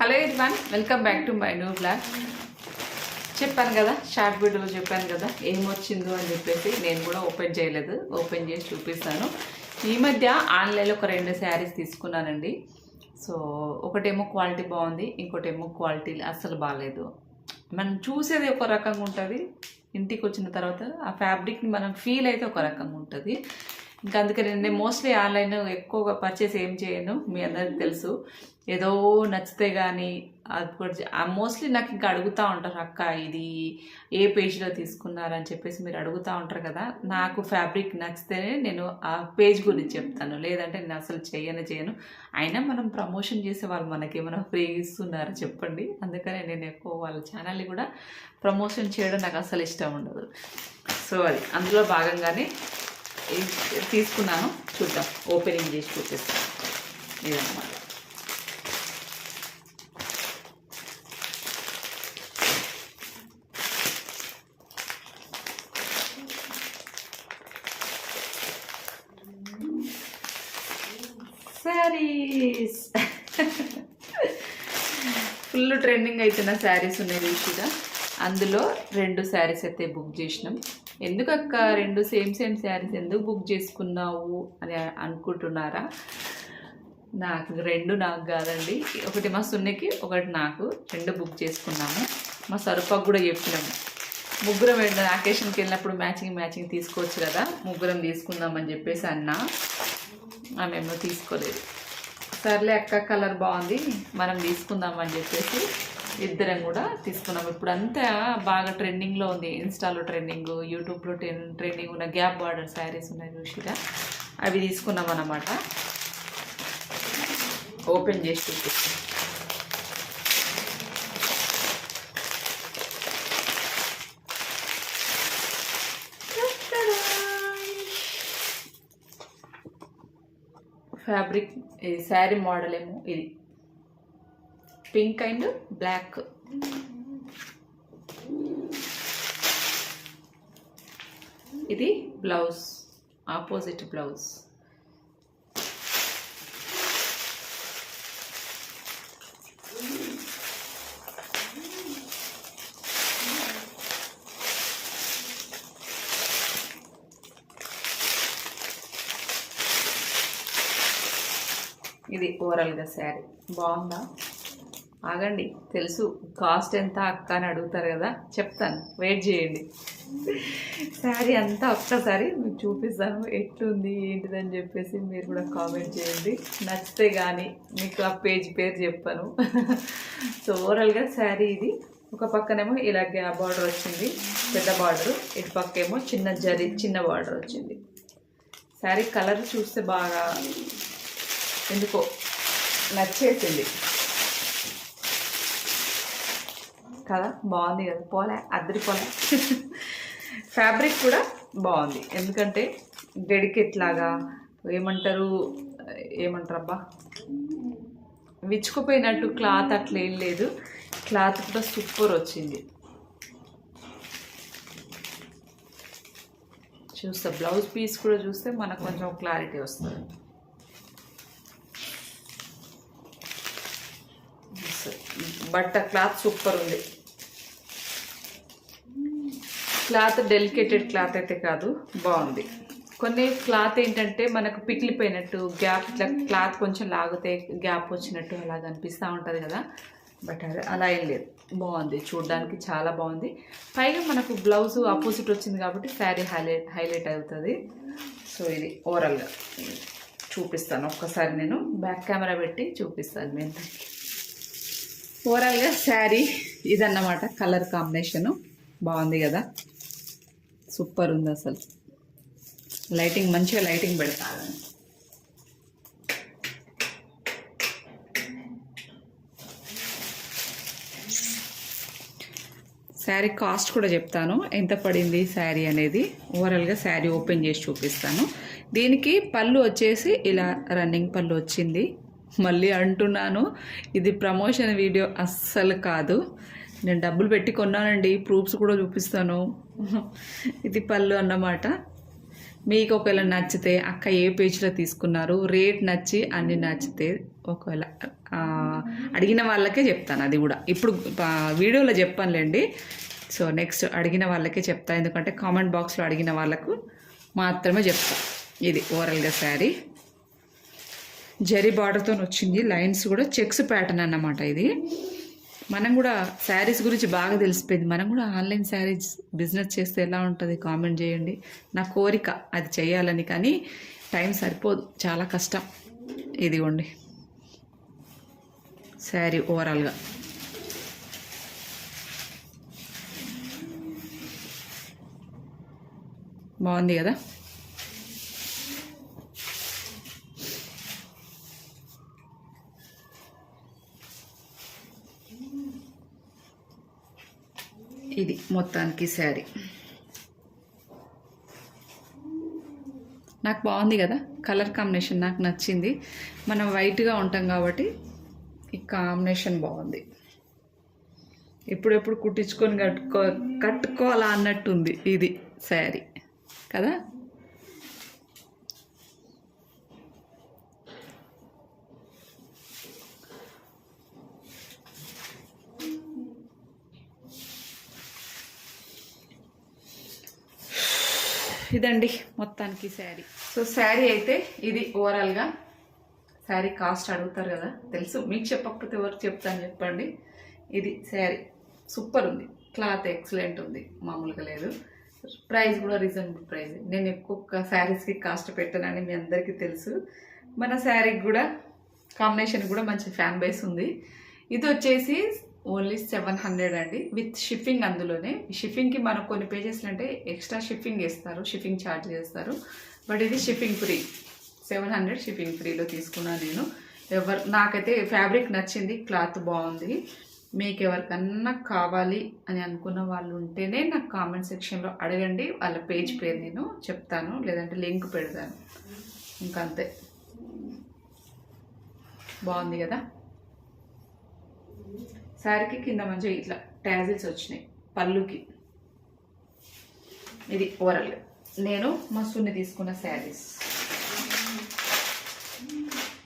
Hello everyone welcome back to my new blog. చెప్పాను కదా short వీడియోలో చెప్పాను కదా ఏమొచ్చిందో అని చెప్పేసి నేను కూడా ఓపెన్ చేయలేదు. ఓపెన్ చేసి చూపిస్తాను. ఈ మధ్య ఆన్లైన్లో ఒక రెండు శారీస్ తీసుకున్నానండి. సో ఒకటేమో క్వాలిటీ బాగుంది ఇంకోటేమో క్వాలిటీ అస్సలు బాగాలేదు. మనం చూసేది ఒక రకంగా ఉంటుంది ఇంటికి వచ్చిన తర్వాత ఆ ఫ్యాబ్రిక్ని మనం ఫీల్ అయితే ఒక రకంగా ఉంటుంది. ఇంకా అందుకని నేను మోస్ట్లీ ఆన్లైన్ ఎక్కువగా పర్చేస్ ఏం చేయను మీ అందరికి తెలుసు. ఏదో నచ్చితే కానీ అది కూడా మోస్ట్లీ నాకు ఇంకా అడుగుతూ ఉంటారు అక్క ఇది ఏ పేజ్లో తీసుకున్నారని చెప్పేసి మీరు అడుగుతూ ఉంటారు కదా. నాకు ఫ్యాబ్రిక్ నచ్చితేనే నేను ఆ పేజ్ గురించి చెప్తాను. లేదంటే నేను అసలు చేయను చేయను. అయినా మనం ప్రమోషన్ చేసే వాళ్ళు మనకి ఏమైనా ఫ్రీ ఇస్తున్నారు చెప్పండి. అందుకనే నేను ఎక్కువ వాళ్ళ ఛానల్ని కూడా ప్రమోషన్ చేయడం నాకు అసలు ఇష్టం ఉండదు. సో అది అందులో భాగంగానే తీసుకున్నాను. చూద్దాం. ఓపెనింగ్ చేసి చూపిస్తాను ఇదన్నమాట. శారీస్ ఫుల్ ట్రెండింగ్ అవుతున్న శారీస్ ఉన్నాయి చూసిగా అందులో రెండు శారీస్ అయితే బుక్ చేసినాం. ఎందుకు అక్క రెండు సేమ్ సేమ్ శారీస్ ఎందుకు బుక్ చేసుకున్నావు అని అనుకుంటున్నారా? నాకు రెండు నాకు కాదండి. ఒకటి మా సున్నకి ఒకటి నాకు. రెండు బుక్ చేసుకున్నాము. మా సరుపకు కూడా చెప్పినాము ముగ్గురం వెళ్ళిన అకేషన్కి వెళ్ళినప్పుడు మ్యాచింగ్ మ్యాచింగ్ తీసుకోవచ్చు కదా. ముగ్గురం తీసుకుందామని చెప్పేసి అన్న. ఆమెమో తీసుకోలేదు. సర్లే అక్క కలర్ బాగుంది. మనం తీసుకుందామని చెప్పేసి ఇద్దరం కూడా తీసుకున్నాం. ఇప్పుడు అంతా బాగా ట్రెండింగ్లో ఉంది. ఇన్స్టాలో ట్రెండింగ్ యూట్యూబ్లో ట్రెన్ ట్రెండింగ్ ఉన్న గ్యాప్ బార్డర్ శారీస్ ఉన్నాయి చూసిగా అవి తీసుకున్నాం అన్నమాట. ఓపెన్ చేసి చూపిస్తాం. ఫ్యాబ్రిక్ ఇది శారీ మోడల్ ఏమో ఇది. పింక్ అండ్ బ్లాక్ ఇది బ్లౌజ్ ఆపోజిట్ బ్లౌజ్. ఇది ఓవరాల్గా శారీ. బాగుందా? ఆగండి తెలుసు. కాస్ట్ ఎంత అక్క అని అడుగుతారు కదా. చెప్తాను. వెయిట్ చేయండి. శారీ అంతా ఒక్కసారి మీకు చూపిస్తాను. ఎట్లుంది ఏంటిదని చెప్పేసి మీరు కూడా కామెంట్ చేయండి. నచ్చితే కానీ మీకు ఆ పేజ్ పేరు చెప్పాను. సో ఓవరాల్గా శారీ ఇది. ఒక పక్కనేమో ఇలా గ్యాప్ బార్డర్ వచ్చింది. పెద్ద బార్డర్ ఇటు పక్కేమో చిన్న జరి చిన్న బార్డర్ వచ్చింది. శారీ కలర్ చూస్తే బాగా ఎందుకో నచ్చేసింది. కదా? బాగుంది కదా? పోలే అద్దరి పోలే. ఫ్యాబ్రిక్ కూడా బాగుంది. ఎందుకంటే డెడికేట్ లాగా ఏమంటారు? ఏమంటారబ్బా? విచ్చుకుపోయినట్టు క్లాత్ అట్లా ఏం లేదు. క్లాత్ కూడా సూపర్ వచ్చింది. చూస్తే బ్లౌజ్ పీస్ కూడా చూస్తే మనకు కొంచెం క్లారిటీ వస్తుంది. బట్ట క్లాత్ సూపర్ ఉంది. క్లాత్ డెలికేటెడ్ క్లాత్ అయితే కాదు బాగుంది. కొన్ని క్లాత్ ఏంటంటే మనకు పికిలిపోయినట్టు గ్యాప్ ఇట్లా క్లాత్ కొంచెం లాగితే గ్యాప్ వచ్చినట్టు అలా కనిపిస్తూ ఉంటుంది కదా. బట్ అదే అలా ఏం లేదు. బాగుంది చూడడానికి చాలా బాగుంది. పైగా మనకు బ్లౌజ్ ఆపోజిట్ వచ్చింది కాబట్టి శారీ హైలైట్ హైలైట్ అవుతుంది. సో ఇది ఓవరాల్గా చూపిస్తాను ఒక్కసారి నేను. బ్యాక్ కెమెరా పెట్టి చూపిస్తాను మేము ఓవరాల్గా శారీ ఇదన్నమాట కలర్ కాంబినేషను. బాగుంది కదా. సూపర్ ఉంది అసలు. లైటింగ్ మంచిగా లైటింగ్ పెడతాను శారీ కాస్ట్ కూడా చెప్తాను. ఎంత పడింది శారీ అనేది? ఓవరాల్గా శారీ ఓపెన్ చేసి చూపిస్తాను. దీనికి పళ్ళు వచ్చేసి ఇలా రన్నింగ్ పళ్ళు వచ్చింది. మళ్ళీ అంటున్నాను ఇది ప్రమోషన్ వీడియో అస్సలు కాదు. నేను డబ్బులు పెట్టి కొన్నానండి ప్రూఫ్స్ కూడా చూపిస్తాను. ఇది పళ్ళు అన్నమాట. మీకు ఒకవేళ నచ్చితే అక్క ఏ పేజ్లో తీసుకున్నారు? రేట్ నచ్చి అన్ని నచ్చితే ఒకవేళ అడిగిన వాళ్ళకే చెప్తాను అది కూడా. ఇప్పుడు వీడియోలో చెప్పానులేండి. సో నెక్స్ట్ అడిగిన వాళ్ళకే చెప్తా. ఎందుకంటే కామెంట్ బాక్స్లో అడిగిన వాళ్ళకు మాత్రమే చెప్తా. ఇది ఓవరాల్గా శారీ. జరీ బార్డర్తో వచ్చింది లైన్స్ కూడా చెక్స్ ప్యాటర్న్ అన్నమాట ఇది. మనం కూడా శారీస్ గురించి బాగా తెలిసిపోయింది. మనం కూడా ఆన్లైన్ శారీస్ బిజినెస్ చేస్తే ఎలా ఉంటుంది కామెంట్ చేయండి. నా కోరిక అది చేయాలని కానీ టైం సరిపోదు. చాలా కష్టం. ఇదిగోండి. శారీ ఓవరాల్గా బాగుంది కదా? ఇది మొత్తానికి శారీ. నాకు బాగుంది కదా కలర్ కాంబినేషన్ నాకు నచ్చింది. మనం వైట్గా ఉంటాం కాబట్టి ఈ కాంబినేషన్ బాగుంది. ఎప్పుడెప్పుడు కుట్టించుకొని కట్టుకో కట్టుకోవాలా అన్నట్టుంది ఇది శారీ. కదా? ఇదండి మొత్తానికి శారీ. సో శారీ అయితే ఇది ఓవరాల్గా శారీ కాస్ట్ అడుగుతారు కదా తెలుసు. మీకు చెప్పకపోతే ఎవరికి చెప్తాను చెప్పండి. ఇది శారీ సూపర్ ఉంది. క్లాత్ ఎక్సలెంట్ ఉంది. మామూలుగా లేదు. ప్రైస్ కూడా రీజనబుల్ ప్రైస్. నేను ఎక్కువ శారీస్కి కాస్ట్ పెట్టానని మీ అందరికీ తెలుసు. మన శారీకి కూడా కాంబినేషన్ కూడా మంచి ఫ్యాన్ బేస్ ఉంది. ఇది వచ్చేసి ఓన్లీ సెవెన్ హండ్రెడ్ అండి. విత్ షిప్పింగ్ అందులోనే. షిప్పింగ్కి మనకు కొన్ని పేజెస్లు అంటే ఎక్స్ట్రా షిప్పింగ్ వేస్తారు షిప్పింగ్ ఛార్జ్ చేస్తారు. బట్ ఇది shipping free. Seven hundred shipping ఫ్రీలో తీసుకున్నాను నేను. ఎవరు నాకైతే ఫ్యాబ్రిక్ నచ్చింది క్లాత్ బాగుంది. మీకు ఎవరికన్నా కావాలి అని అనుకున్న వాళ్ళు ఉంటేనే నాకు కామెంట్ సెక్షన్లో అడగండి. వాళ్ళ పేజ్ పేరు నేను చెప్తాను లేదంటే లింక్ పెడతాను. ఇంకా అంతే బాగుంది కదా? శారీకి కింద మంచిగా ఇట్లా ట్యాజిల్స్ వచ్చినాయి పళ్ళుకి. ఇది ఓవరాల్ నేను మా సున్ని తీసుకున్న శారీస్.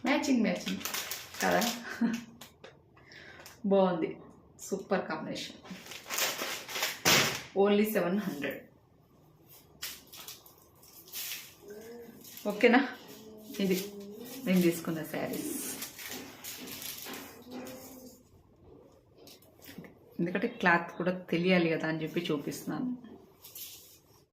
మ్యాచింగ్ మ్యాచింగ్ కదా? బాగుంది. Super combination only seven hundred ఓకేనా ఇది. నేను తీసుకున్న శారీస్. ఎందుకంటే క్లాత్ కూడా తెలియాలి కదా అని చెప్పి చూపిస్తున్నాను.